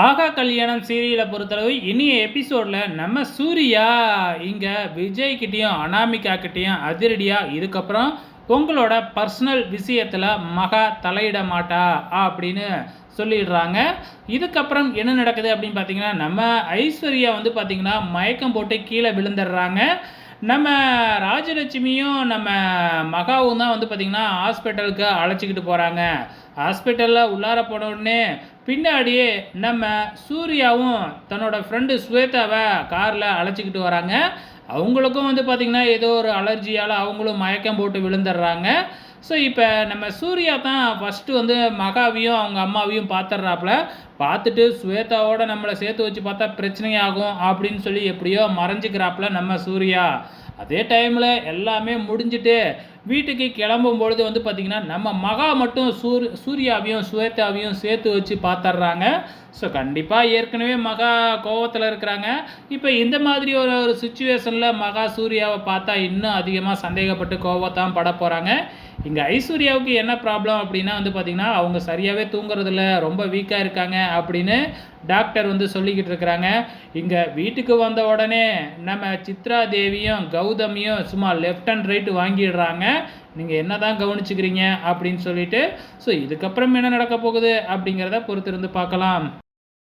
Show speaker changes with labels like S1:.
S1: ஆகா கல்யாணம் சீரியலை பொறுத்தளவு இனிய எபிசோடில் நம்ம சூர்யா இங்கே விஜய்கிட்டேயும் அனாமிகாக்கிட்டேயும் அதிரடியாக இதுக்கப்புறம் உங்களோட பர்சனல் விஷயத்தில் மகா தலையிட மாட்டா அப்படின்னு சொல்லிடுறாங்க. இதுக்கப்புறம் என்ன நடக்குது அப்படின்னு பார்த்தீங்கன்னா நம்ம ஐஸ்வர்யா வந்து பார்த்திங்கன்னா மயக்கம் போட்டு கீழே விழுந்துடுறாங்க. நம்ம ராஜலட்சுமியும் நம்ம மகாவும் தான் வந்து பார்த்திங்கன்னா ஹாஸ்பிட்டலுக்கு அழைச்சிக்கிட்டு போகிறாங்க ஹாஸ்பிட்டலில் உள்ளார போன உடனே பின்னாடியே நம்ம சூர்யாவும் தன்னோட ஃப்ரெண்டு ஸ்வேதாவை காரில் அழைச்சிக்கிட்டு வராங்க. அவங்களுக்கும் வந்து பார்த்திங்கன்னா ஏதோ ஒரு அலர்ஜியால் அவங்களும் மயக்கம் போட்டு விழுந்துடுறாங்க. ஸோ இப்போ நம்ம சூர்யா தான் ஃபஸ்ட்டு வந்து மகாவையும் அவங்க அம்மாவையும் பார்த்துட்றாப்புல பார்த்துட்டு ஸ்வேதாவோட நம்மளை சேர்த்து வச்சு பார்த்தா பிரச்சனையாகும் அப்படின்னு சொல்லி எப்படியோ மறைஞ்சிக்கிறாப்புல நம்ம சூர்யா. அதே டைமில் எல்லாமே முடிஞ்சுட்டு வீட்டுக்கு கிளம்பும் பொழுது வந்து பார்த்திங்கன்னா நம்ம மகா மட்டும் சூர் சூர்யாவையும் ஸ்வேதாவையும் சேர்த்து வச்சு பார்த்துட்றாங்க ஸோ கண்டிப்பாக ஏற்கனவே மகா கோவத்தில் இருக்கிறாங்க. இப்போ இந்த மாதிரி ஒரு ஒரு சுச்சுவேஷனில் மகா சூர்யாவை பார்த்தா இன்னும் அதிகமாக சந்தேகப்பட்டு கோவத்தான் பட போகிறாங்க இங்கே ஐஸ்வர்யாவுக்கு என்ன ப்ராப்ளம் அப்படின்னா வந்து பார்த்திங்கன்னா அவங்க சரியாகவே தூங்குறதில்ல ரொம்ப வீக்காக இருக்காங்க அப்படின்னு டாக்டர் வந்து சொல்லிக்கிட்டு இருக்கிறாங்க. இங்கே வீட்டுக்கு வந்த உடனே நம்ம சித்ரா தேவியும் கௌதமியும் சும்மா லெஃப்ட் அண்ட் ரைட்டு வாங்கிடுறாங்க. நீங்கள் என்ன தான் கவனிச்சுக்கிறீங்க அப்படின்னு சொல்லிட்டு ஸோ இதுக்கப்புறம் என்ன நடக்க போகுது அப்படிங்கிறத பொறுத்திருந்து பார்க்கலாம்.